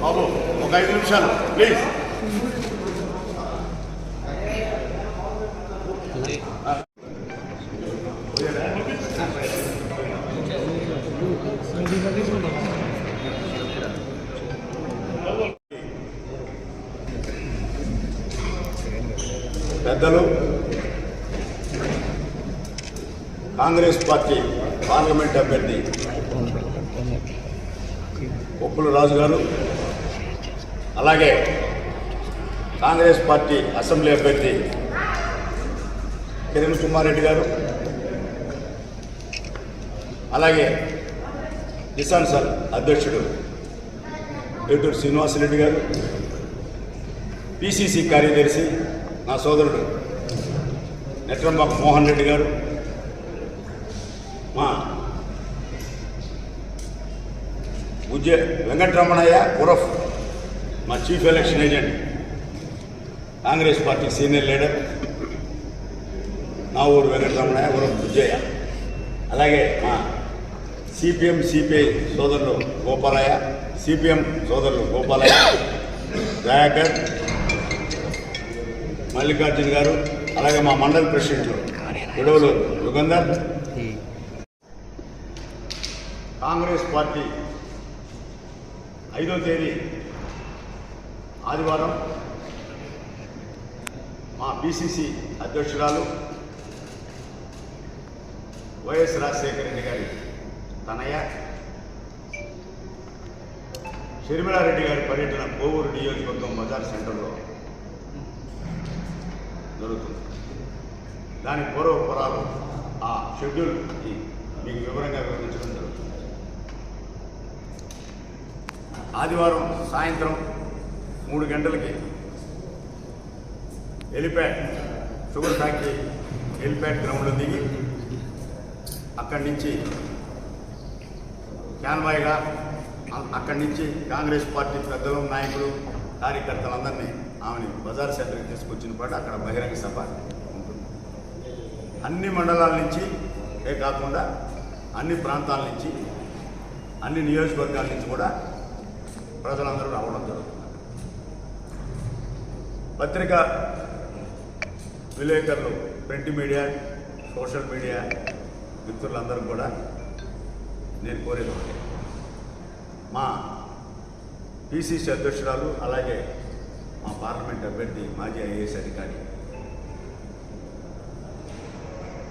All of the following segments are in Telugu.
బాబు ఒక ఐదు నిమిషాలు ప్లీజ్ పెద్దలు కాంగ్రెస్ పార్టీ పార్లమెంట్ అభ్యర్థి ఒప్పుల రాజు గారు. అలాగే కాంగ్రెస్ పార్టీ అసెంబ్లీ అభ్యర్థి కిరణ్ కుమార్ రెడ్డి గారు. అలాగే కిసాన్ సార్ అధ్యక్షుడు ఏటూరు శ్రీనివాసరెడ్డి గారు. పిసిసి కార్యదర్శి నా సోదరుడు నెట్రంబాక్ మోహన్ రెడ్డి గారు. మా ఉద్య వెంకటరమణయ్య ఉరఫ్ మా chief election agent Congress party senior leader నా ఊరు వెంకటరమణయ్య ఉరఫ్ ఉజ్జయ్య అలాగే మా సిపిఎం సిపిఐ సోదరులు గోపాలయ్య సిపిఎం సోదరులు గోపాలయ్య దయాకర్ మల్లికార్జున్ గారు అలాగే మా మండల ప్రెసిడెంట్లు విడవలు యుగంధర్. కాంగ్రెస్ పార్టీ ఐదో తేదీ ఆదివారం మా బీసీసీ అధ్యక్షురాలు వైఎస్ రాజశేఖర రెడ్డి గారి తనయ్య షర్మిలారెడ్డి గారి పర్యటన కోవూరు నియోజకవర్గం బజార్ సెంటర్లో జరుగుతుంది. దాని పూర్వపురాలు ఆ షెడ్యూల్ మీకు వివరంగా వివరించడం జరుగుతుంది ఆదివారం సాయంత్రం మూడు గంటలకి హెలిప్యాడ్ షుగర్ ఫ్యాక్టరీ హెలిప్యాడ్ గ్రౌండ్లో దిగి అక్కడి నుంచి క్యాన్వాయ్గా అక్కడి నుంచి కాంగ్రెస్ పార్టీ పెద్దలు నాయకులు కార్యకర్తలందరినీ ఆమెని బజార్ సెంటర్కి తీసుకొచ్చిన పాటు అక్కడ బహిరంగ సభ ఉంటుంది. అన్ని మండలాల నుంచి ఏ కాకుండా అన్ని ప్రాంతాల నుంచి అన్ని నియోజకవర్గాల నుంచి కూడా ప్రజలందరూ రావడం జరుగుతుంది పత్రిక విలేకరులు ప్రింట్ మీడియా సోషల్ మీడియా మిత్రులందరూ కూడా నేను కోరేది ఒకటే. మా పిసిసి అధ్యక్షురాలు అలాగే మా పార్లమెంట్ అభ్యర్థి మాజీ ఐఏఎస్ అధికారి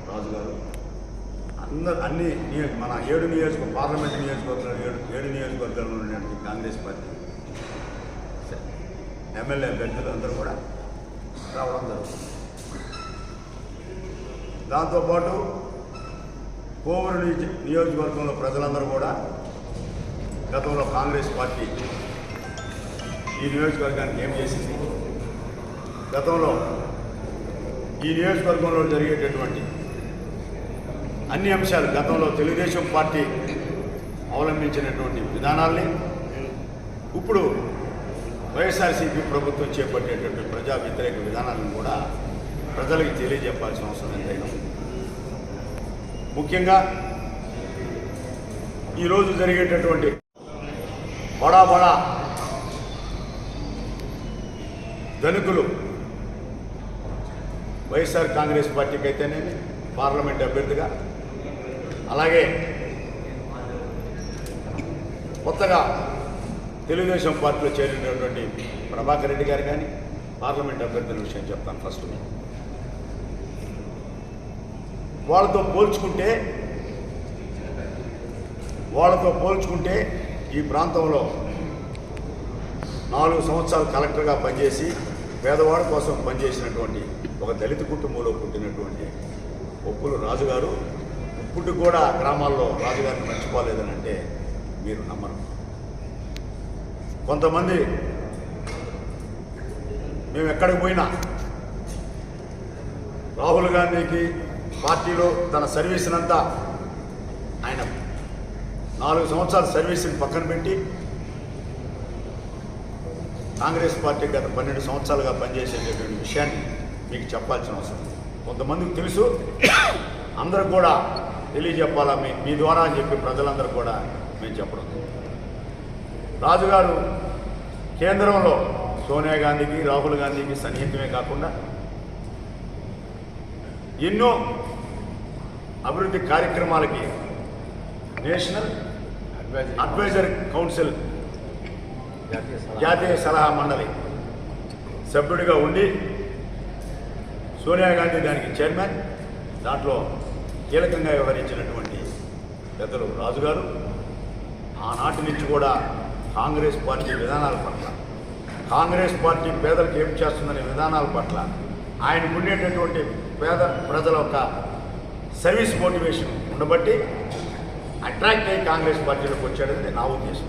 రాజు గారు అందరు అన్ని నియోజక మన ఏడు నియోజక పార్లమెంట్ నియోజకవర్గాలు ఏడు ఏడు నియోజకవర్గాల్లో ఉన్నటువంటి కాంగ్రెస్ పార్టీ. ఎమ్మెల్యే అభ్యర్థులు అందరూ కూడా రావడం జరుగుతుంది. దాంతోపాటు కోవూరు నియోజ- నియోజకవర్గంలో ప్రజలందరూ కూడా గతంలో కాంగ్రెస్ పార్టీ ఈ నియోజకవర్గానికి ఏం చేసింది? గతంలో ఈ నియోజకవర్గంలో జరిగేటటువంటి అన్ని అంశాలు గతంలో తెలుగుదేశం పార్టీ అవలంబించినటువంటి విధానాల్ని ఇప్పుడు వైఎస్ఆర్సీపీ ప్రభుత్వం చేపట్టేటువంటి ప్రజా వ్యతిరేక విధానాలను కూడా ప్రజలకు తెలియజెప్పాల్సిన అవసరం ఎంతైనా ముఖ్యంగా ఈరోజు జరిగేటటువంటి బడా బడా ధనికులు వైఎస్ఆర్ కాంగ్రెస్ పార్టీకి అయితేనేమి పార్లమెంట్ అభ్యర్థిగా అలాగే కొత్తగా తెలుగుదేశం పార్టీలో చేరినటువంటి ప్రభాకర్ రెడ్డి గారు కానీ పార్లమెంట్ అభ్యర్థుల విషయం చెప్తాను ఫస్ట్ వాళ్ళతో పోల్చుకుంటే వాళ్ళతో పోల్చుకుంటే ఈ ప్రాంతంలో నాలుగు సంవత్సరాలు కలెక్టర్గా పనిచేసి పేదవాడి కోసం పనిచేసినటువంటి ఒక దళిత కుటుంబంలో పుట్టినటువంటి ఒప్పులు రాజుగారు ఇప్పుడు కూడా గ్రామాల్లో రాజుగారిని మర్చిపోలేదని అంటే మీరు నమ్మరు. కొంతమంది మేము ఎక్కడికి పోయినా రాహుల్ గాంధీకి పార్టీలో తన సర్వీస్నంతా ఆయన నాలుగు సంవత్సరాల సర్వీస్ని పక్కన పెట్టి కాంగ్రెస్ పార్టీ గత పన్నెండు సంవత్సరాలుగా పనిచేసేటటువంటి విషయాన్ని మీకు చెప్పాల్సిన అవసరం. కొంతమందికి తెలుసు. అందరూ కూడా తెలియజెప్పాలా మీ మీ ద్వారా అని చెప్పి ప్రజలందరూ కూడా మేము చెప్పడం రాజుగారు కేంద్రంలో సోనియా గాంధీకి రాహుల్ గాంధీకి సన్నిహితమే కాకుండా ఎన్నో అభివృద్ధి కార్యక్రమాలకి నేషనల్ అడ్వైజర్ కౌన్సిల్ జాతీయ సలహా మండలి సభ్యుడిగా ఉండి సోనియా గాంధీ దానికి చైర్మన్. దాంట్లో కీలకంగా వ్యవహరించినటువంటి పెద్దలు రాజుగారు ఆనాటి నుంచి కూడా కాంగ్రెస్ పార్టీ విధానాల పట్ల కాంగ్రెస్ పార్టీ పేదలకు ఏం చేస్తుందనే విధానాల పట్ల ఆయనకు ఉండేటటువంటి పేద ప్రజల యొక్క సర్వీస్ మోటివేషన్ ఉండబట్టి అట్రాక్ట్ అయ్యి కాంగ్రెస్ పార్టీలోకి వచ్చాడని నా ఉద్దేశం.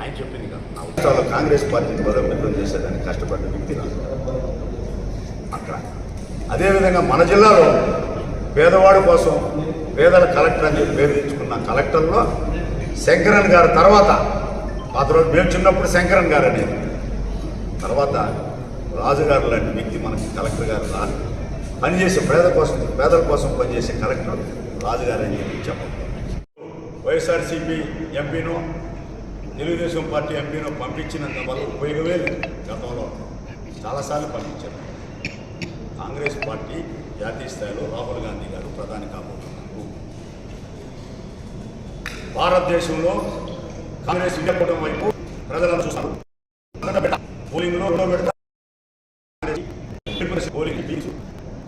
ఆయన చెప్పింది కాదు నా ఉద్దేశంలో కాంగ్రెస్ పార్టీని బలోపేతం చేసేదానికి కష్టపడ్డ వ్యక్తి అక్కడ. అదేవిధంగా మన జిల్లాలో పేదవాడి కోసం పేదల కలెక్టర్ అని చెప్పి పేరు తెచ్చుకున్న కలెక్టర్లో శంకరన్ గారు తర్వాత పాత రోజు మేము చిన్నప్పుడు శంకరన్ గారు అనేది తర్వాత రాజుగారు లాంటి వ్యక్తి మనకి కలెక్టర్ గారు రా పనిచేసే పేద కోసం పేదల కోసం పనిచేసే కలెక్టర్ రాజుగారు అని చెప్పి చెప్పండి వైఎస్ఆర్సీపీ ఎంపీను తెలుగుదేశం పార్టీ ఎంపీను పంపించినంత వల్ల ఉపయోగమే లేదు గతంలో. చాలాసార్లు పంపించారు. కాంగ్రెస్ పార్టీ జాతీయ స్థాయిలో రాహుల్ గాంధీ గారు ప్రధాని కాబోతున్నారు. భారతదేశంలో కాంగ్రెస్ ఇండియా వైపు ప్రజలను చూస్తారు. పోలింగ్లో రెండో విడత పోలింగ్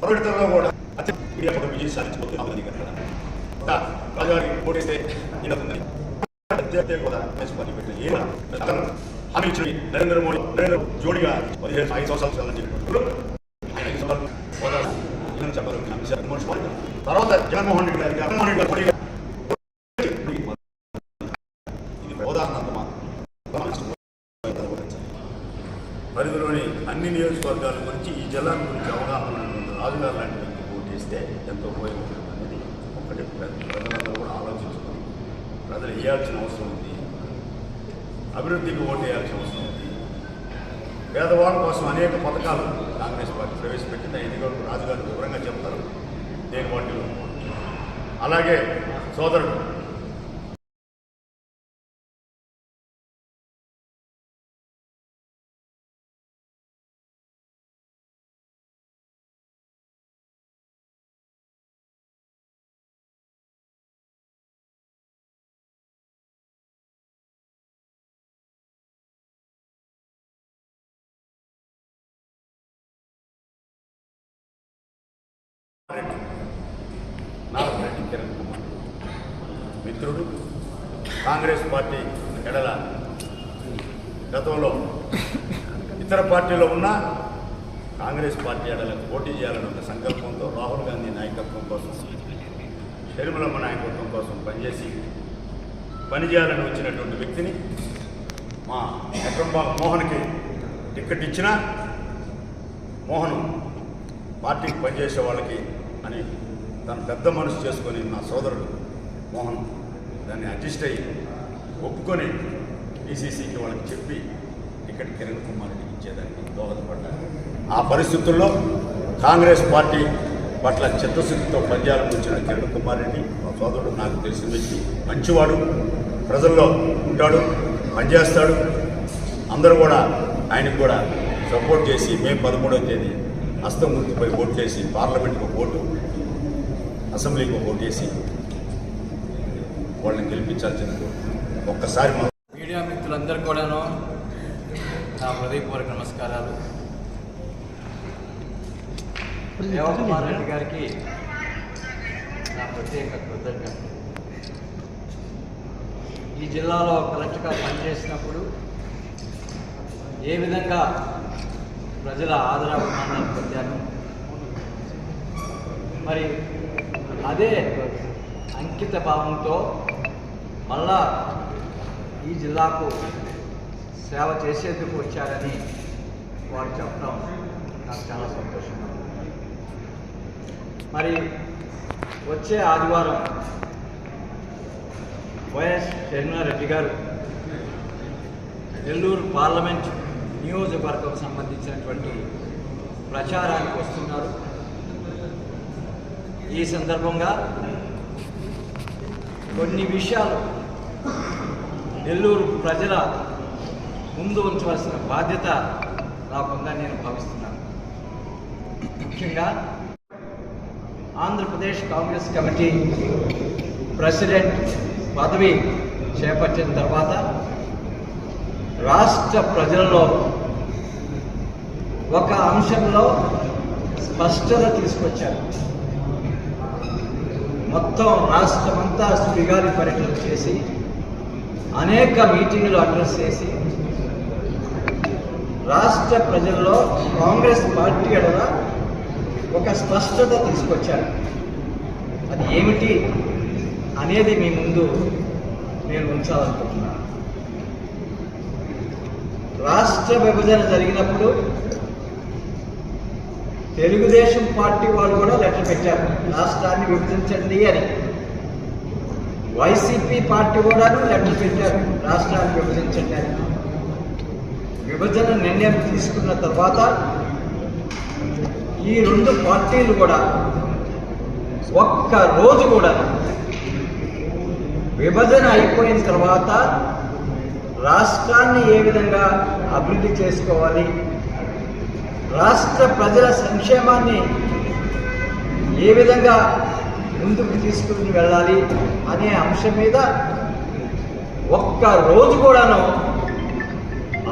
మరో విడతలో కూడా అత్యంత విజయం సాధించబోతుంది రాహుల్ గాంధీ గారు. హామీ ఇచ్చిన నరేంద్ర మోడీ నరేంద్ర జోడిగా పదిహేను ఐదు సంవత్సరాలు చెప్పినప్పుడు జగన్మోహన్ రెడ్డి గారు. తర్వాత జగన్మోహన్ రెడ్డి గారికి జగన్మోహన్ రెడ్డి గారు పోటీ ఇది ఉదాహరణ పరిధిలోని అన్ని నియోజకవర్గాల గురించి ఈ జిల్లా గురించి అవగాహన ఉన్నటువంటి రాజుగారు లాంటి వ్యక్తి పోటీ చేస్తే ఎంతో ఉపయోగపడుతుంది అనేది ఒకటి ప్ర- ప్రజలందరూ కూడా ఆలోచించుకొని ప్రజలు వేయాల్సిన అవసరం ఉంది అభివృద్ధికి ఓటు వేయాల్సిన అవసరం ఉంది పేదవాళ్ళ కోసం అనేక పథకాలు కాంగ్రెస్ పార్టీ ప్రవేశపెట్టింది ఐదు కూడా రాజుగారు వివరంగా చెప్తారు దేని వాటిలో అలాగే సోదరుడు రెడ్డి నాగరెడ్డి కిరణ్ కుమార్ మిత్రుడు కాంగ్రెస్ పార్టీ ఎడల గతంలో ఇతర పార్టీలో ఉన్న కాంగ్రెస్ పార్టీ ఎడలకు పోటీ చేయాలని ఒక సంకల్పంతో రాహుల్ గాంధీ నాయకత్వం కోసం షర్మిలమ్మ నాయకత్వం కోసం పనిచేసి పనిచేయాలని వచ్చినటువంటి వ్యక్తిని మా అక్రంబాబు మోహన్కి టికెట్ ఇచ్చిన మోహన్ పార్టీకి పనిచేసే వాళ్ళకి అని తన పెద్ద మనసు చేసుకొని నా సోదరుడు మోహన్ దాన్ని అడ్జస్ట్ అయ్యి ఒప్పుకొని డీసీసీకి వాళ్ళకి చెప్పి టికెట్ కిరణ్ కుమార్ని ఇచ్చేదానికి దోహదపడ్డారు. ఆ పరిస్థితుల్లో కాంగ్రెస్ పార్టీ పట్ల చిత్తశుద్ధితో పద్యాలకు వచ్చిన కిరణ్ కుమార్ రెడ్డి మా సోదరుడు నాకు తెలిసిన వ్యక్తి మంచివాడు ప్రజల్లో ఉంటాడు పనిచేస్తాడు. అందరూ కూడా ఆయనకు కూడా సపోర్ట్ చేసి మే పదమూడవ తేదీ హస్తం గుర్తుపై ఓటు చేసి పార్లమెంట్కి ఓటు అసెంబ్లీకి ఓటు చేసి వాళ్ళని గెలిపించాల్సిన ఒక్కసారి మీడియా మిత్రులందరూ కూడాను నా హృదయపూర్వక నమస్కారాలు. దేవకుమార్ రెడ్డి గారికి నా ప్రత్యేక కృతజ్ఞత ఈ జిల్లాలో కలెక్టర్గా పనిచేసినప్పుడు ఏ విధంగా ప్రజల ఆదరాభిమానాలు పొందాను మరి అదే అంకిత భావంతో మళ్ళా ఈ జిల్లాకు సేవ చేసేందుకు వచ్చారని వారు చెప్పడం నాకు చాలా సంతోషంగా మరి వచ్చే ఆదివారం వైఎస్ షర్మిలారెడ్డి గారు నెల్లూరు పార్లమెంట్ నియోజకవర్గం సంబంధించినటువంటి ప్రచారానికి వస్తున్నారు. ఈ సందర్భంగా కొన్ని విషయాలు నెల్లూరు ప్రజల ముందు ఉంచవలసిన బాధ్యత నాకుందని నేను భావిస్తున్నాను. ముఖ్యంగా ఆంధ్రప్రదేశ్ కాంగ్రెస్ కమిటీ ప్రెసిడెంట్ పదవి చేపట్టిన తర్వాత రాష్ట్ర ప్రజలలో ఒక అంశంలో స్పష్టత తీసుకొచ్చారు. మొత్తం రాష్ట్రమంతా సుడిగాలి పర్యటన చేసి అనేక మీటింగులు అడ్రస్ చేసి రాష్ట్ర ప్రజల్లో కాంగ్రెస్ పార్టీ ఎడల ఒక స్పష్టత తీసుకొచ్చారు. అది ఏమిటి అనేది మీ ముందు నేను ఉంచాలనుకుంటున్నాను. రాష్ట్ర విభజన జరిగినప్పుడు తెలుగుదేశం పార్టీ వాళ్ళు కూడా లెటర్ పెట్టారు. రాష్ట్రాన్ని విభజించండి అని. వైసీపీ పార్టీ కూడా లెటర్ పెట్టారు. రాష్ట్రాన్ని విభజించండి అని. విభజన నిర్ణయం తీసుకున్న తర్వాత ఈ రెండు పార్టీలు కూడా ఒక్క రోజు కూడా విభజన అయిపోయిన తర్వాత రాష్ట్రాన్ని ఏ విధంగా అభివృద్ధి చేసుకోవాలి? రాష్ట్ర ప్రజల సంక్షేమాన్ని ఏ విధంగా ముందుకు తీసుకుని వెళ్ళాలి అనే అంశం మీద ఒక్క రోజు కూడాను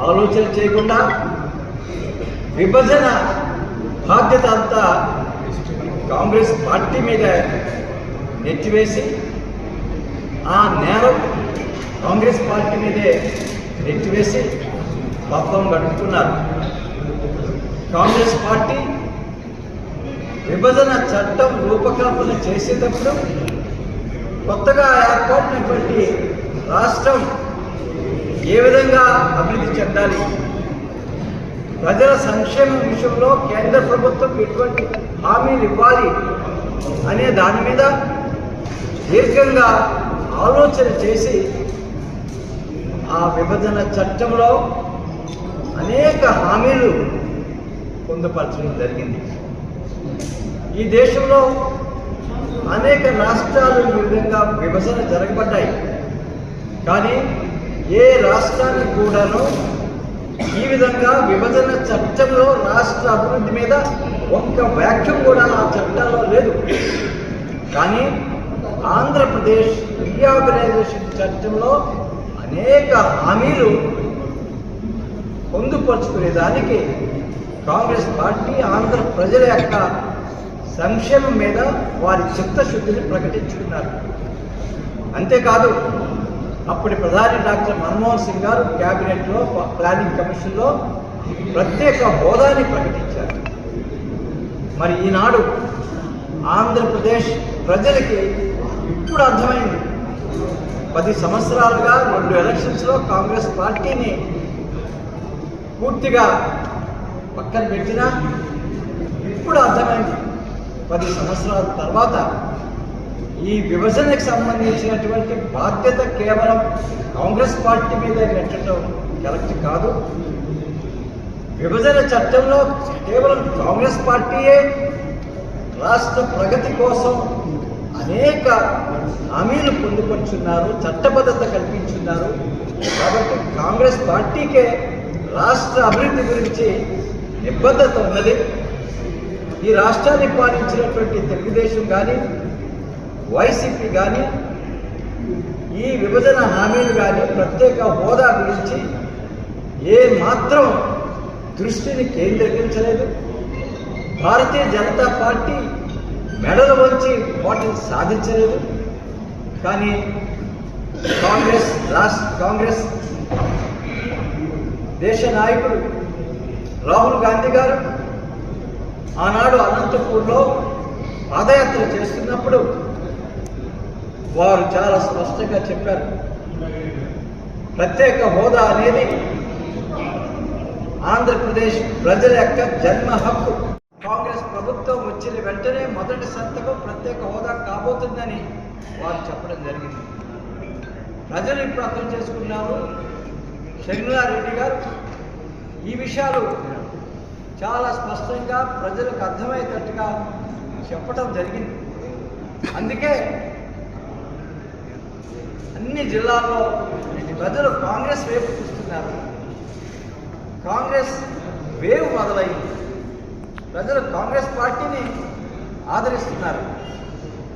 ఆలోచన చేయకుండా విభజన బాధ్యత అంతా కాంగ్రెస్ పార్టీ మీద నెట్టివేసి ఆ నేరం కాంగ్రెస్ పార్టీ మీదే నెట్టివేసి పబ్బం గడుపుతున్నారు కాంగ్రెస్ పార్టీ విభజన చట్టం రూపకల్పన చేసేటప్పుడు కొత్తగా ఏర్పడినటువంటి రాష్ట్రం ఏ విధంగా అభివృద్ధి చెందాలి? ప్రజల సంక్షేమం విషయంలో కేంద్ర ప్రభుత్వం ఎటువంటి హామీలు ఇవ్వాలి అనే దాని మీద దీర్ఘంగా ఆలోచన చేసి ఆ విభజన చట్టంలో అనేక హామీలు పొందుపరచడం జరిగింది. ఈ దేశంలో అనేక రాష్ట్రాలు ఈ విధంగా విభజన జరగబడ్డాయి. కానీ ఏ రాష్ట్రానికి కూడాను ఈ విధంగా విభజన చట్టంలో రాష్ట్ర అభివృద్ధి మీద ఒక్క వ్యాఖ్యం కూడా ఆ చట్టంలో లేదు. కానీ ఆంధ్రప్రదేశ్ రీఆర్గనైజేషన్ చట్టంలో అనేక హామీలు పొందుపరుచుకునేదానికి కాంగ్రెస్ పార్టీ ఆంధ్ర ప్రజల యొక్క సంక్షేమం మీద వారి చిత్తశుద్ధిని ప్రకటించుకున్నారు. అంతేకాదు అప్పటి ప్రధాని డాక్టర్ మన్మోహన్ సింగ్ గారు క్యాబినెట్లో ప్లానింగ్ కమిషన్లో ప్రత్యేక హోదాని ప్రకటించారు. మరి ఈనాడు ఆంధ్రప్రదేశ్ ప్రజలకి ఇప్పుడు అర్థమైంది. పది సంవత్సరాలుగా రెండు ఎలక్షన్స్లో కాంగ్రెస్ పార్టీని పూర్తిగా పక్కన పెట్టినా ఇప్పుడు అర్థమైంది. పది సంవత్సరాల తర్వాత ఈ విభజనకు సంబంధించినటువంటి బాధ్యత కేవలం కాంగ్రెస్ పార్టీ మీద పెట్టడం కరెక్ట్ కాదు. విభజన చట్టంలో కేవలం కాంగ్రెస్ పార్టీయే రాష్ట్ర ప్రగతి కోసం అనేక హామీలు పొందుపరుచున్నారు చట్టబద్ధత కల్పించున్నారు. కాబట్టి కాంగ్రెస్ పార్టీకే రాష్ట్ర అభివృద్ధి గురించి నిబద్ధత ఉన్నది. ఈ రాష్ట్రాన్ని పాలించినటువంటి తెలుగుదేశం కానీ వైసీపీ కానీ ఈ విభజన హామీలు కానీ ప్రత్యేక హోదా గురించి ఏ మాత్రం దృష్టిని కేంద్రీకరించలేదు. భారతీయ జనతా పార్టీ మెడలు వంచి వాటిని సాధించలేదు. కానీ కాంగ్రెస్ రాష్ట్ర కాంగ్రెస్ దేశ నాయకుడు రాహుల్ గాంధీ గారు ఆనాడు అనంతపూర్లో పాదయాత్ర చేస్తున్నప్పుడు వారు చాలా స్పష్టంగా చెప్పారు. ప్రత్యేక హోదా అనేది ఆంధ్రప్రదేశ్ ప్రజల యొక్క జన్మ హక్కు. కాంగ్రెస్ ప్రభుత్వం వచ్చిన వెంటనే మొదటి సంతకం ప్రత్యేక హోదా కాబోతుందని వారు చెప్పడం జరిగింది. ప్రజలు ఇప్పుడు అర్థం చేసుకున్నారు. షర్మిలారెడ్డి గారు ఈ విషయాలు చాలా స్పష్టంగా ప్రజలకు అర్థమయ్యేటట్టుగా చెప్పడం జరిగింది. అందుకే అన్ని జిల్లాల్లో ప్రజలు కాంగ్రెస్ వైపు చూస్తున్నారు. కాంగ్రెస్ వేవ్ మొదలైంది. ప్రజలు కాంగ్రెస్ పార్టీని ఆదరిస్తున్నారు.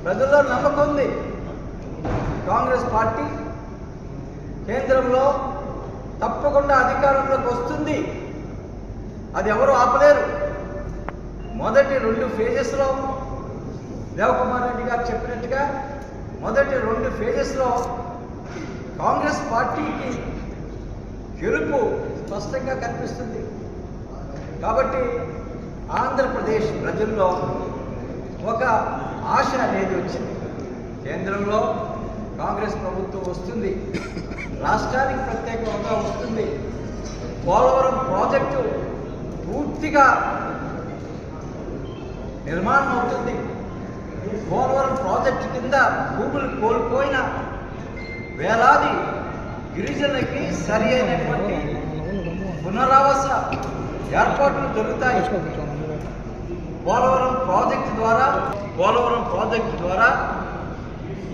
ప్రజల్లో నమ్మకం ఉంది. కాంగ్రెస్ పార్టీ కేంద్రంలో తప్పకుండా అధికారంలోకి వస్తుంది. అది ఎవరు ఆపలేరు. మొదటి రెండు ఫేజెస్లో దేవకుమార్ రెడ్డి గారు చెప్పినట్టుగా మొదటి రెండు ఫేజెస్లో కాంగ్రెస్ పార్టీకి గెలుపు స్పష్టంగా కనిపిస్తుంది. కాబట్టి ఆంధ్రప్రదేశ్ ప్రజల్లో ఒక ఆశ అనేది వచ్చింది. కేంద్రంలో కాంగ్రెస్ ప్రభుత్వం వస్తుంది. రాష్ట్రానికి ప్రత్యేక హోదా వస్తుంది. పోలవరం ప్రాజెక్టు పూర్తిగా నిర్మాణం అవుతుంది. పోలవరం ప్రాజెక్టు కింద భూములు కోల్పోయిన వేలాది గిరిజనులకి సరి అయినటువంటి పునరావాస ఏర్పాట్లు జరుగుతాయి. పోలవరం ప్రాజెక్టు ద్వారా పోలవరం ప్రాజెక్టు ద్వారా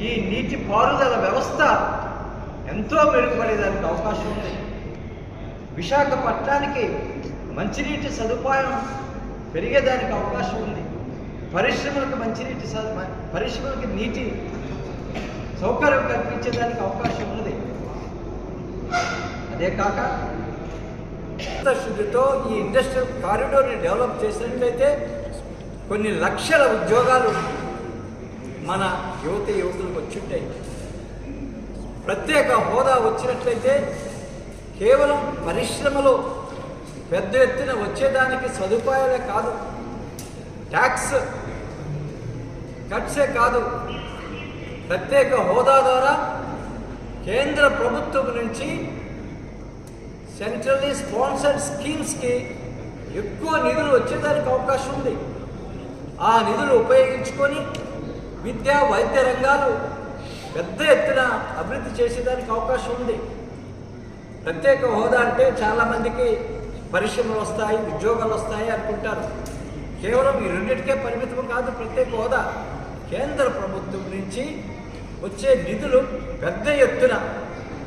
ఈ నీటి పారుదల వ్యవస్థ ఎంతో మెరుగుపడేదానికి అవకాశం ఉంది. విశాఖపట్నానికి మంచినీటి సదుపాయం పెరిగేదానికి అవకాశం ఉంది. పరిశ్రమలకు మంచినీటి సదు- పరిశ్రమలకు నీటి సౌకర్యం కల్పించేదానికి అవకాశం ఉన్నది. అదే కాక శుద్ధితో ఈ ఇండస్ట్రియల్ కారిడోర్ని డెవలప్ చేసినట్లయితే కొన్ని లక్షల ఉద్యోగాలు మన యువత యువకులకు వచ్చింటాయి. ప్రత్యేక హోదా వచ్చినట్లయితే కేవలం పరిశ్రమలు పెద్ద ఎత్తున వచ్చేదానికి సదుపాయాలే కాదు. ట్యాక్స్ కట్సే కాదు. ప్రత్యేక హోదా ద్వారా కేంద్ర ప్రభుత్వం నుంచి సెంట్రల్లీ స్పాన్సర్డ్ స్కీమ్స్కి ఎక్కువ నిధులు వచ్చేదానికి అవకాశం ఉంది. ఆ నిధులు ఉపయోగించుకొని విద్యా వైద్య రంగాలు పెద్ద ఎత్తున అభివృద్ధి చేసేదానికి అవకాశం ఉంది. ప్రత్యేక హోదా అంటే చాలామందికి పరిశ్రమలు వస్తాయి ఉద్యోగాలు వస్తాయి అనుకుంటారు. కేవలం ఈ రెండింటికే పరిమితం కాదు ప్రత్యేక హోదా. కేంద్ర ప్రభుత్వం నుంచి వచ్చే నిధులు పెద్ద ఎత్తున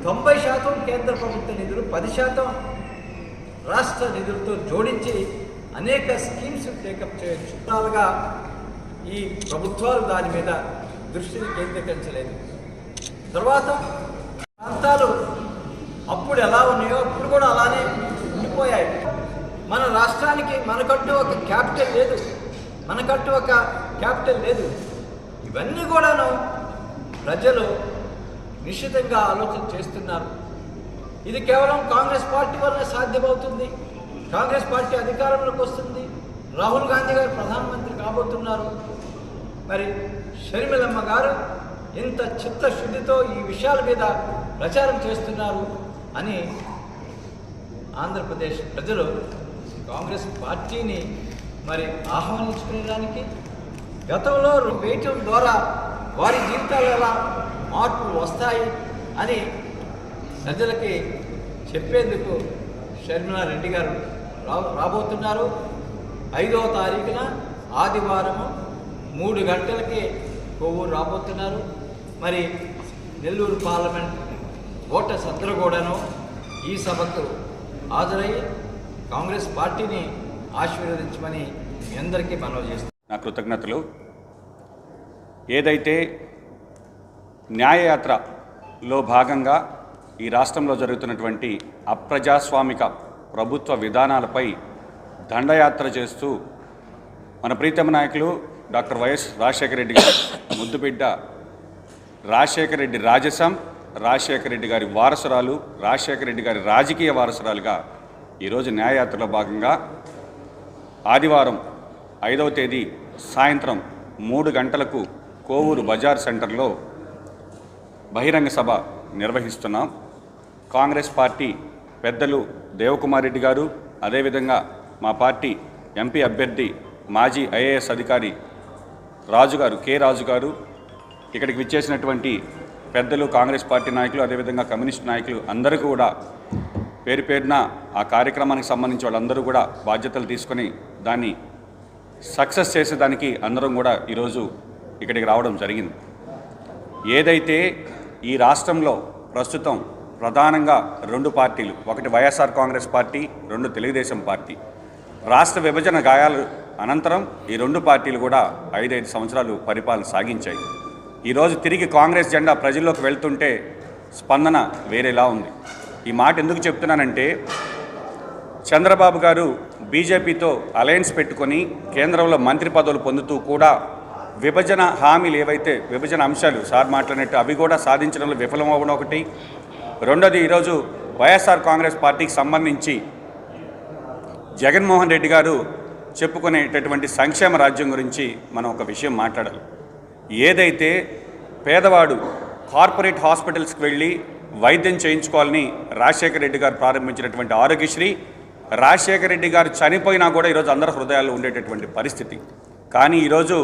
తొంభై శాతం కేంద్ర ప్రభుత్వ నిధులు పది శాతం రాష్ట్ర నిధులతో జోడించి అనేక స్కీమ్స్ టేకప్ చేయొచ్చు. అలాగా ఈ ప్రభుత్వాలు దాని మీద దృష్టిని కేంద్రీకరించలేదు. తర్వాత ప్రాంతాలు అప్పుడు ఎలా ఉన్నాయో అప్పుడు కూడా అలానే ఉండిపోయాయి మన రాష్ట్రానికి మనకంటూ ఒక క్యాపిటల్ లేదు. మనకంటూ ఒక క్యాపిటల్ లేదు. ఇవన్నీ కూడాను ప్రజలు నిశ్చితంగా ఆలోచన చేస్తున్నారు. ఇది కేవలం కాంగ్రెస్ పార్టీ వల్ల సాధ్యమవుతుంది. కాంగ్రెస్ పార్టీ అధికారంలోకి వస్తుంది. రాహుల్ గాంధీ గారు ప్రధానమంత్రి కాబోతున్నారు. మరి షర్మిలమ్మ గారు ఇంత చిత్తశుద్ధితో ఈ విషయాల మీద ప్రచారం చేస్తున్నారు అని ఆంధ్రప్రదేశ్ ప్రజలు కాంగ్రెస్ పార్టీని మరి ఆహ్వానించుకునేదానికి గతంలో వేయటం ద్వారా వారి జీవితాలు ఎలా మార్పులు వస్తాయి అని ప్రజలకి చెప్పేందుకు షర్మిలా రెడ్డి గారు రా రాబోతున్నారు. ఐదవ తారీఖున ఆదివారము మూడు గంటలకి కొవ్వూరు రాబోతున్నారు. మరి నెల్లూరు పార్లమెంట్ ఓటర్స్ అందరూ కూడాను ఈ సభకు హాజరయ్యి కాంగ్రెస్ పార్టీని ఆశీర్వదించమని మీ అందరికీ మనవి చేస్తాను నా కృతజ్ఞతలు. ఏదైతే న్యాయయాత్రలో భాగంగా ఈ రాష్ట్రంలో జరుగుతున్నటువంటి అప్రజాస్వామిక ప్రభుత్వ విధానాలపై దండయాత్ర చేస్తూ మన ప్రీతమ నాయకులు డాక్టర్ వైఎస్ రాజశేఖర రెడ్డి గారి ముద్దుబిడ్డ రాజశేఖర రెడ్డి రాజసం రాజశేఖర రెడ్డి గారి వారసురాలు రాజశేఖర రెడ్డి గారి రాజకీయ వారసురాలుగా ఈరోజు న్యాయయాత్రలో భాగంగా ఆదివారం ఐదవ తేదీ సాయంత్రం మూడు గంటలకు కోవూరు బజార్ సెంటర్లో బహిరంగ సభ నిర్వహిస్తున్నాం. కాంగ్రెస్ పార్టీ పెద్దలు దేవకుమార్ రెడ్డి గారు అదేవిధంగా మా పార్టీ ఎంపీ అభ్యర్థి మాజీ ఐఏఎస్ అధికారి రాజుగారు కె రాజు గారు ఇక్కడికి విచ్చేసినటువంటి పెద్దలు కాంగ్రెస్ పార్టీ నాయకులు అదేవిధంగా కమ్యూనిస్ట్ నాయకులు అందరూ కూడా పేరు పేరున ఆ కార్యక్రమానికి సంబంధించి వాళ్ళందరూ కూడా బాధ్యతలు తీసుకొని దాన్ని సక్సెస్ చేసేదానికి అందరం కూడా ఈరోజు ఇక్కడికి రావడం జరిగింది. ఏదైతే ఈ రాష్ట్రంలో ప్రస్తుతం ప్రధానంగా రెండు పార్టీలు ఒకటి వైఎస్ఆర్ కాంగ్రెస్ పార్టీ రెండు తెలుగుదేశం పార్టీ. రాష్ట్ర విభజన గాయాలు అనంతరం ఈ రెండు పార్టీలు కూడా ఐదైదు సంవత్సరాలు పరిపాలన సాగించాయి. ఈరోజు తిరిగి కాంగ్రెస్ జెండా ప్రజల్లోకి వెళ్తుంటే స్పందన వేరేలా ఉంది. ఈ మాట ఎందుకు చెప్తున్నానంటే చంద్రబాబు గారు బీజేపీతో అలయన్స్ పెట్టుకొని కేంద్రంలో మంత్రి పదవులు పొందుతూ కూడా విభజన హామీలు ఏవైతే విభజన అంశాలు సార్ మాట్లాడినట్టు అవి కూడా సాధించడంలో విఫలమవడం ఒకటి. రెండోది ఈరోజు వైఎస్ఆర్ కాంగ్రెస్ పార్టీకి సంబంధించి జగన్మోహన్ రెడ్డి గారు చెప్పుకునేటటువంటి సంక్షేమ రాజ్యం గురించి మనం ఒక విషయం మాట్లాడాలి. ఏదైతే పేదవాడు కార్పొరేట్ హాస్పిటల్స్కి వెళ్ళి వైద్యం చేయించుకోవాలని రాజశేఖర రెడ్డి గారు ప్రారంభించినటువంటి ఆరోగ్యశ్రీ రాజశేఖర రెడ్డి గారు చనిపోయినా కూడా ఈరోజు అందరి హృదయాల్లో ఉండేటటువంటి పరిస్థితి. కానీ ఈరోజు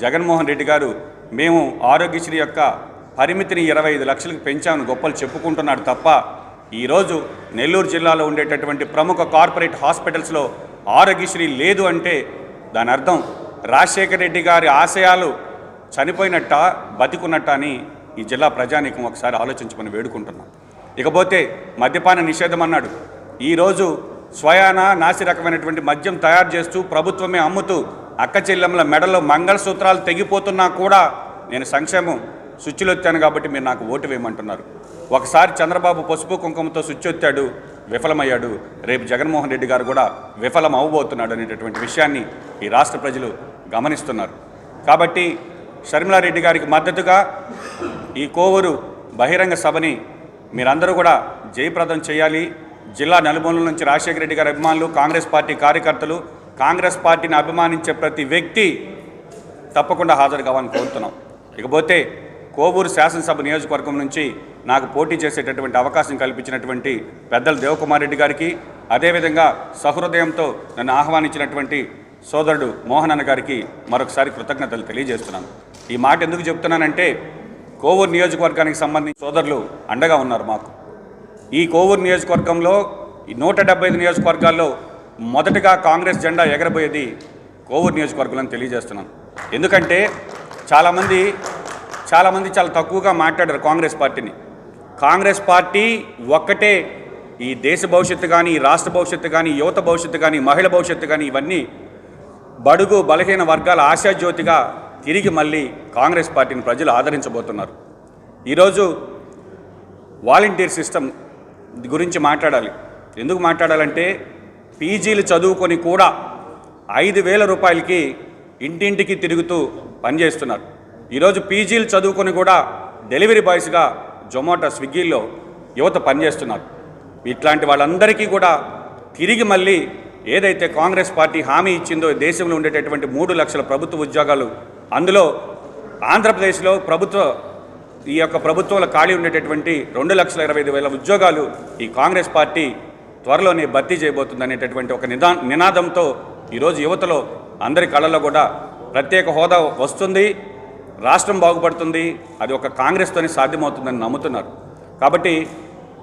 జగన్మోహన్ రెడ్డి గారు మేము ఆరోగ్యశ్రీ యొక్క పరిమితిని ఇరవై ఐదు లక్షలకు పెంచామని గొప్పలు చెప్పుకుంటున్నాడు తప్ప ఈరోజు నెల్లూరు జిల్లాలో ఉండేటటువంటి ప్రముఖ కార్పొరేట్ హాస్పిటల్స్లో ఆరోగ్యశ్రీ లేదు అంటే దాని అర్థం రాజశేఖర రెడ్డి గారి ఆశయాలు చనిపోయినట్ట బతికున్నట్ట అని ఈ జిల్లా ప్రజానీకం ఒకసారి ఆలోచించమని వేడుకుంటున్నాం. ఇకపోతే మద్యపాన నిషేధం అన్నాడు. ఈరోజు స్వయాన నాసి రకమైనటువంటి మద్యం తయారు చేస్తూ ప్రభుత్వమే అమ్ముతూ అక్క చెల్లెమ్మల మెడలో మంగళసూత్రాలు తెగిపోతున్నా కూడా నేను సంక్షేమం సుచ్చిలొత్తాను కాబట్టి మీరు నాకు ఓటు వేయమంటున్నారు. ఒకసారి చంద్రబాబు పసుపు కుంకుమతో సుచ్చొత్తాడు విఫలమయ్యాడు. రేపు జగన్మోహన్ రెడ్డి గారు కూడా విఫలం అవ్వబోతున్నాడు అనేటటువంటి విషయాన్ని ఈ రాష్ట్ర ప్రజలు గమనిస్తున్నారు. కాబట్టి షర్మిలారెడ్డి గారికి మద్దతుగా ఈ కోవూరు బహిరంగ సభని మీరందరూ కూడా జయప్రదం చేయాలి. జిల్లా నలుమూల నుంచి రాజశేఖర రెడ్డి గారి అభిమానులు కాంగ్రెస్ పార్టీ కార్యకర్తలు కాంగ్రెస్ పార్టీని అభిమానించే ప్రతి వ్యక్తి తప్పకుండా హాజరు కావాలని కోరుతున్నాం. ఇకపోతే కోవూరు శాసనసభ నియోజకవర్గం నుంచి నాకు పోటీ చేసేటటువంటి అవకాశం కల్పించినటువంటి పెద్దలు దేవకుమార్ రెడ్డి గారికి అదేవిధంగా సహృదయంతో నన్ను ఆహ్వానించినటువంటి సోదరుడు మోహన్ అన్న గారికి మరొకసారి కృతజ్ఞతలు తెలియజేస్తున్నాను. ఈ మాట ఎందుకు చెప్తున్నానంటే కోవూరు నియోజకవర్గానికి సంబంధించి సోదరులు అండగా ఉన్నారు మాకు. ఈ కోవూరు నియోజకవర్గంలో ఈ నూట డెబ్బై ఐదు నియోజకవర్గాల్లో మొదటగా కాంగ్రెస్ జెండా ఎగరబోయేది కోవూరు నియోజకవర్గంలో తెలియజేస్తున్నాను. ఎందుకంటే చాలామంది చాలామంది చాలా తక్కువగా మాట్లాడారు కాంగ్రెస్ పార్టీని. కాంగ్రెస్ పార్టీ ఒక్కటే ఈ దేశ భవిష్యత్తు కానీ రాష్ట్ర భవిష్యత్తు కానీ యువత భవిష్యత్తు కానీ మహిళ భవిష్యత్తు కానీ ఇవన్నీ బడుగు బలహీన వర్గాల ఆశాజ్యోతిగా తిరిగి మళ్ళీ కాంగ్రెస్ పార్టీని ప్రజలు ఆదరించబోతున్నారు. ఈరోజు వాలంటీర్ సిస్టమ్ గురించి మాట్లాడాలి. ఎందుకు మాట్లాడాలంటే పీజీలు చదువుకొని కూడా ఐదు వేల రూపాయలకి ఇంటింటికి తిరుగుతూ పనిచేస్తున్నారు. ఈరోజు పీజీలు చదువుకొని కూడా డెలివరీ బాయ్స్గా జొమాటో స్విగ్గీలో యువత పనిచేస్తున్నారు. ఇట్లాంటి వాళ్ళందరికీ కూడా తిరిగి మళ్ళీ ఏదైతే కాంగ్రెస్ పార్టీ హామీ ఇచ్చిందో దేశంలో ఉండేటటువంటి మూడు లక్షల ప్రభుత్వ ఉద్యోగాలు అందులో ఆంధ్రప్రదేశ్లో ప్రభుత్వ ఈ యొక్క ప్రభుత్వంలో ఖాళీ ఉండేటటువంటి రెండు లక్షల ఇరవై ఐదు వేల ఉద్యోగాలు ఈ కాంగ్రెస్ పార్టీ త్వరలోనే భర్తీ చేయబోతుంది అనేటటువంటి ఒక నిదా నినాదంతో ఈరోజు యువతలో అందరి కళల్లో కూడా ప్రత్యేక హోదా వస్తుంది రాష్ట్రం బాగుపడుతుంది అది ఒక కాంగ్రెస్తోనే సాధ్యమవుతుందని నమ్ముతున్నారు. కాబట్టి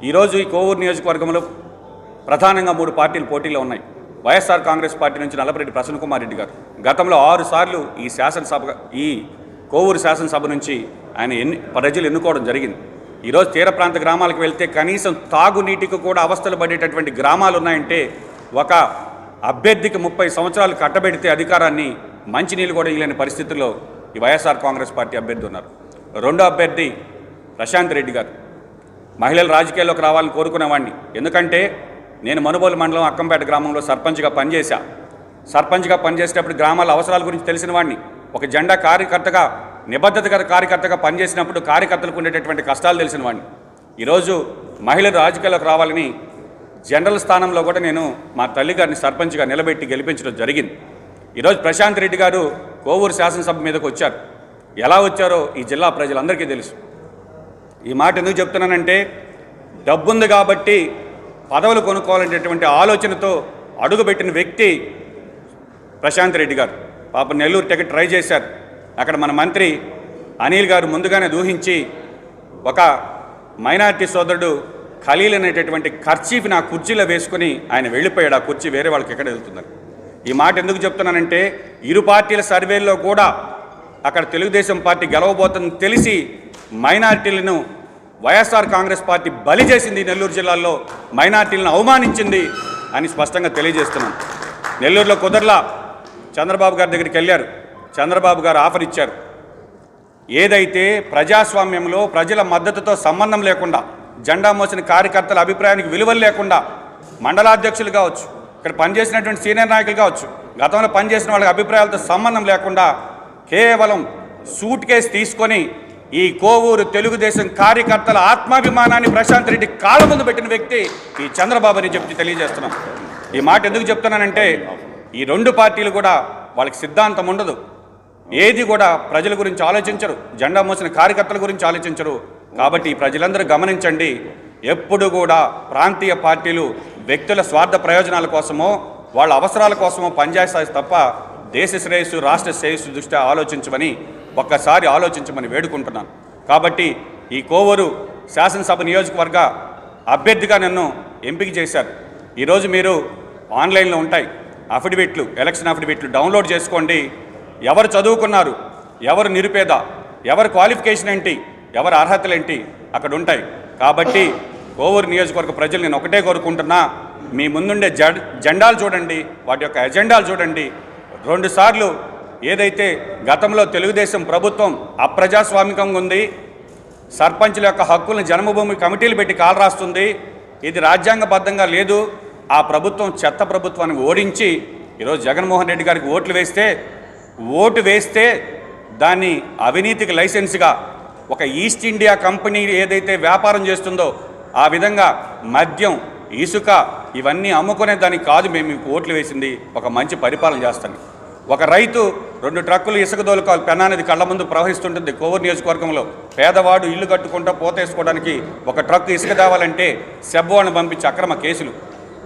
ఈరోజు ఈ కోవూరు నియోజకవర్గంలో ప్రధానంగా మూడు పార్టీలు పోటీలో ఉన్నాయి. వైఎస్ఆర్ కాంగ్రెస్ పార్టీ నుంచి నల్లపరెడ్డి ప్రసన్న కుమార్ రెడ్డి గారు. గతంలో ఆరుసార్లు ఈ శాసనసభ ఈ కోవూరు శాసనసభ నుంచి ఆయన ఎన్ని ప్రజలు ఎన్నుకోవడం జరిగింది. ఈరోజు తీర ప్రాంత గ్రామాలకు వెళ్తే కనీసం తాగునీటికి కూడా అవస్థలు పడేటటువంటి గ్రామాలు ఉన్నాయంటే ఒక అభ్యర్థికి ముప్పై సంవత్సరాలు కట్టబెడితే అధికారాన్ని మంచినీళ్ళు కూడా ఇవ్వలేని పరిస్థితుల్లో ఈ వైఎస్ఆర్ కాంగ్రెస్ పార్టీ అభ్యర్థి ఉన్నారు. రెండో అభ్యర్థి ప్రశాంత్ రెడ్డి గారు. మహిళలు రాజకీయాల్లోకి రావాలని కోరుకునేవాడిని. ఎందుకంటే నేను మనుబోలు మండలం అక్కంపేట గ్రామంలో సర్పంచ్గా పనిచేశా. సర్పంచ్గా పనిచేసేటప్పుడు గ్రామాల అవసరాల గురించి తెలిసిన వాడిని ఒక జెండా కార్యకర్తగా నిబద్ధత కార్యకర్తగా పనిచేసినప్పుడు కార్యకర్తలకు ఉండేటటువంటి కష్టాలు తెలిసిన వాడిని ఈరోజు మహిళలు రాజకీయాల్లోకి రావాలని జనరల్ స్థానంలో కూడా నేను మా తల్లి గారిని సర్పంచ్గా నిలబెట్టి గెలిపించడం జరిగింది. ఈరోజు ప్రశాంత్ రెడ్డి గారు కోవూరు శాసనసభ మీదకు వచ్చారు. ఎలా వచ్చారో ఈ జిల్లా ప్రజలందరికీ తెలుసు. ఈ మాట ఎందుకు చెప్తున్నానంటే డబ్బుంది కాబట్టి పదవులు కొనుక్కోవాలనేటటువంటి ఆలోచనతో అడుగుపెట్టిన వ్యక్తి ప్రశాంత్ రెడ్డి గారు. పాప నెల్లూరు టికెట్ ట్రై చేశారు. అక్కడ మన మంత్రి అనిల్ గారు ముందుగానే దూహించి ఒక మైనార్టీ సోదరుడు ఖలీల్ అనేటటువంటి ఖర్చీఫ్ నా కుర్చీలో వేసుకుని ఆయన వెళ్ళిపోయాడు. ఆ కుర్చీ వేరే వాళ్ళకి ఎక్కడ వెళ్తున్నారు? ఈ మాట ఎందుకు చెప్తున్నానంటే ఇరు పార్టీల సర్వేల్లో కూడా అక్కడ తెలుగుదేశం పార్టీ గెలవబోతుందని తెలిసి మైనార్టీలను వైఎస్ఆర్ కాంగ్రెస్ పార్టీ బలి చేసింది నెల్లూరు జిల్లాలో మైనార్టీలను అవమానించింది అని స్పష్టంగా తెలియజేస్తున్నాను నెల్లూరులో కుదర్లా చంద్రబాబు గారి దగ్గరికి వెళ్ళారు. చంద్రబాబు గారు ఆఫర్ ఇచ్చారు. ఏదైతే ప్రజాస్వామ్యంలో ప్రజల మద్దతుతో సంబంధం లేకుండా జెండా మోసిన కార్యకర్తల అభిప్రాయానికి విలువలు లేకుండా మండలాధ్యక్షులు కావచ్చు ఇక్కడ పనిచేసినటువంటి సీనియర్ నాయకులు కావచ్చు గతంలో పనిచేసిన వాళ్ళ అభిప్రాయాలతో సంబంధం లేకుండా కేవలం సూట్ కేసు తీసుకొని ఈ కోవూరు తెలుగుదేశం కార్యకర్తల ఆత్మాభిమానాన్ని ప్రశాంత్ రెడ్డి కాళ్ళ ముందు పెట్టిన వ్యక్తి ఈ చంద్రబాబు అని చెప్పి తెలియజేస్తున్నాం. ఈ మాట ఎందుకు చెప్తున్నానంటే ఈ రెండు పార్టీలు కూడా వాళ్ళకి సిద్ధాంతం ఉండదు. ఏది కూడా ప్రజల గురించి ఆలోచించరు జెండా మోసిన కార్యకర్తల గురించి ఆలోచించరు. కాబట్టి ప్రజలందరూ గమనించండి ఎప్పుడు కూడా ప్రాంతీయ పార్టీలు వ్యక్తుల స్వార్థ ప్రయోజనాల కోసమో వాళ్ళ అవసరాల కోసమో పనిచేస్తాయి తప్ప దేశ శ్రేయస్సు రాష్ట్ర శ్రేయస్సు దృష్ట్యా ఆలోచించమని ఒక్కసారి ఆలోచించమని వేడుకుంటున్నాను. కాబట్టి ఈ కోవూరు శాసనసభ నియోజకవర్గ అభ్యర్థిగా నన్ను ఎంపిక చేశారు. ఈరోజు మీరు ఆన్లైన్లో ఉంటాయి. అఫిడవిట్లు ఎలక్షన్ అఫిడవిట్లు డౌన్లోడ్ చేసుకోండి. ఎవరు చదువుకున్నారు? ఎవరు నిరుపేద? ఎవరు క్వాలిఫికేషన్ ఏంటి? ఎవరి అర్హతలు ఏంటి? అక్కడ ఉంటాయి. కాబట్టి కోవూరు నియోజకవర్గ ప్రజలు నేను ఒకటే కోరుకుంటున్నా మీ ముందుండే జెండాలు చూడండి వాటి యొక్క ఎజెండాలు చూడండి. రెండుసార్లు ఏదైతే గతంలో తెలుగుదేశం ప్రభుత్వం అప్రజాస్వామికంగా ఉంది సర్పంచుల యొక్క హక్కులను జన్మభూమి కమిటీలు పెట్టి కాలరాస్తుంది ఇది రాజ్యాంగబద్ధంగా లేదు ఆ ప్రభుత్వం చెత్త ప్రభుత్వాన్ని ఓడించి ఈరోజు జగన్మోహన్ రెడ్డి గారికి ఓట్లు వేస్తే ఓటు వేస్తే దాన్ని అవినీతికి లైసెన్స్గా ఒక ఈస్ట్ ఇండియా కంపెనీ ఏదైతే వ్యాపారం చేస్తుందో ఆ విధంగా మద్యం ఇసుక ఇవన్నీ అమ్ముకునే దానికి కాదు మేము మీకు ఓట్లు వేసింది ఒక మంచి పరిపాలన చేస్తాను ఒక రైతు రెండు ట్రక్కులు ఇసుక దోలుకాలు పెన్నా కళ్ళ ముందు ప్రవహిస్తుంటుంది కోవూరు నియోజకవర్గంలో. పేదవాడు ఇల్లు కట్టుకుంటూ పోతేసుకోవడానికి ఒక ట్రక్ ఇసుక తేవాలంటే సెబ్బోను పంపించి అక్రమ కేసులు.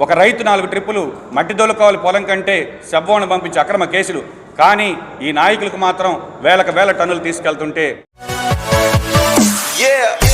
ఒక రైతు నాలుగు ట్రిప్పులు మట్టి దొలకోవాలి పొలం కంటే సెబ్బోను పంపించి అక్రమ కేసులు. కానీ ఈ నాయకులకు మాత్రం వేలకు వేల టన్నులు తీసుకెళ్తుంటే Yeah.